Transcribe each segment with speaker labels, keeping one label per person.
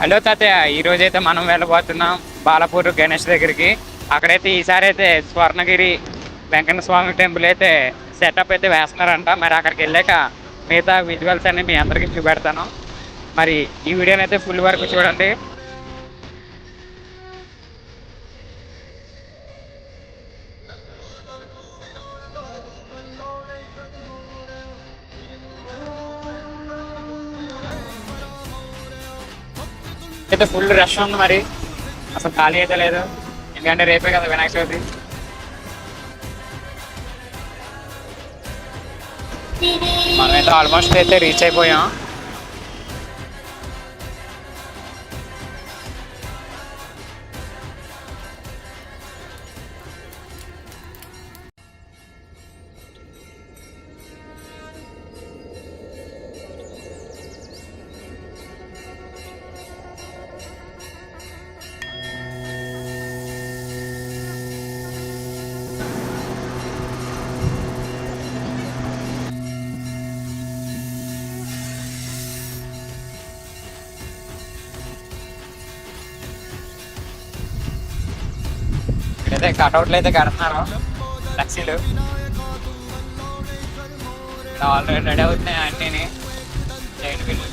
Speaker 1: Hello తాతయ్య ఈరోజు అయితే మనం వెళ్ళబోతున్నాం బాలపూర్ గణేష్ దగ్గరికి. అక్కడైతే ఈసారి అయితే స్వర్ణగిరి వెంకట స్వామి టెంపుల్ అయితే సెటప్ అయితే వేస్తున్నారంట. మరి అక్కడికి వెళ్ళాక మిగతా విజువల్స్ అన్ని మీ అందరికీ చూపెడతాను. మరి ఈ వీడియోని అయితే ఫుల్ వరకు చూడండి. అయితే ఫుల్ రష్ ఉంది మరి. అసలు ఖాళీ అయితే లేదు. ఎందుకంటే రేపే కదా వినాయక చవితి. మనమైతే ఆల్మోస్ట్ అయితే రీచ్ అయిపోయాం. అయితే కట్అవుట్లు అయితే కడుతున్నారు ఫ్లెక్సీలు. ఆల్రెడీ రెడీ అవుతున్నాయి అన్నీ జైన్ బిల్లు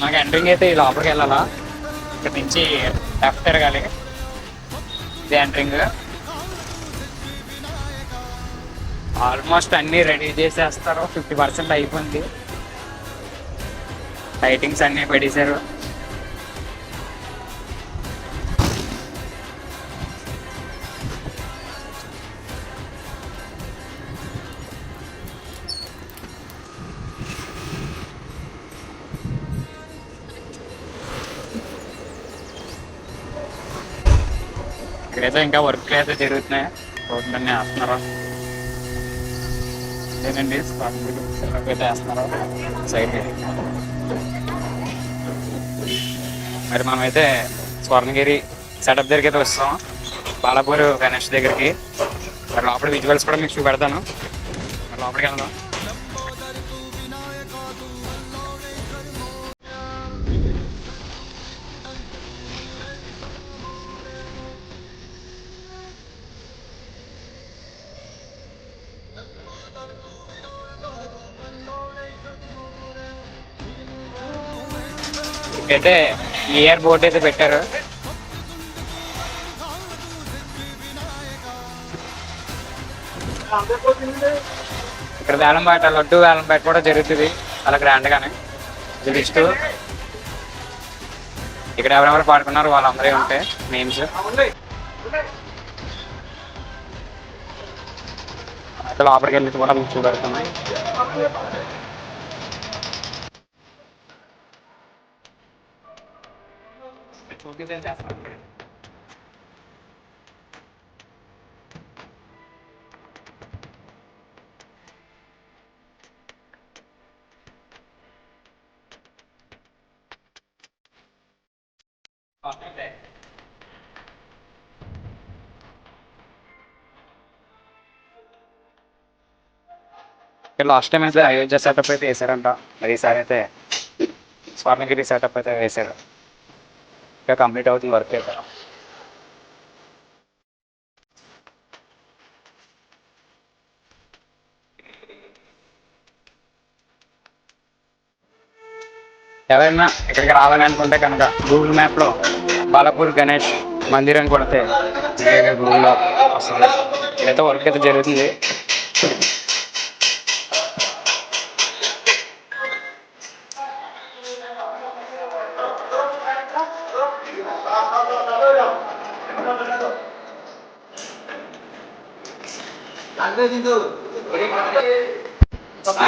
Speaker 1: మాకు ఎంట్రింగ్ అయితే ఈ లోపలికి వెళ్ళాలా? ఇక్కడ నుంచి లెఫ్ట్ తిరగాలి. ఇది ఎంట్రింగ్ ఆల్మోస్ట్ అన్ని రెడీ చేసేస్తారు. ఫిఫ్టీ పర్సెంట్ అయిపోయింది. లైటింగ్స్ అన్ని పెట్టేశారు. ఇక్కడైతే ఇంకా వర్క్లు అయితే జరుగుతున్నాయి. రోడ్లన్నీ వేస్తున్నారు? ఇదేనండి. వేస్తున్నారు. సైడ్ మరి మనమైతే స్వర్ణగిరి సెటప్ దగ్గరికి అయితే వస్తాం. బాలాపూర్ గణేష్ దగ్గరికి. మరి లోపల విజువల్స్ కూడా మీకు చూపెడతాను. మరి లోపలికి వెళ్దాం. అయితే ఇయర్ బోర్డ్ అయితే పెట్టారు. ఇక్కడ వేలంపేట లడ్డు వేలంపేట కూడా జరుగుతుంది. చాలా గ్రాండ్ గానే లిస్ట్. ఇక్కడ ఎవరెవరు పాడుకున్నారు వాళ్ళందరూ ఉంటాయి నేమ్స్ లోపలికి వెళ్ళి కూడా మీకు చూపెడుతున్నాయి లాస్ట్ టైం అయితే అయోధ్య సెటప్ అయితే వేసారంట మరి ఈసారి అయితే స్వర్ణగిరి సెటప్ అయితే వేసారు ఇంకా కంప్లీట్ అవుతుంది వర్క్ అయితే. ఎవరైనా ఇక్కడికి రావాలనుకుంటే కనుక గూగుల్ మ్యాప్లో బాలాపూర్ గణేష్ మందిరం కొడితే గూగుల్లో వస్తుంది ఇదైతే వర్క్ అయితే జరుగుతుంది.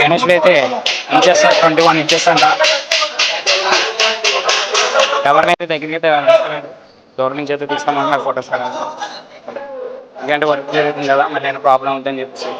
Speaker 1: గణేష్ అయితే ఇంచెస్ ట్వంటీ వన్ ఇచ్చేస్తాను ఎవరినైతే దగ్గరికి అయితే దూరం నుంచి అయితే తీసుకోమన్నా ఫొటోస్ ఎందుకంటే వర్క్ జరుగుతుంది కదా మళ్ళీ ప్రాబ్లం ఉందని చెప్పేసి.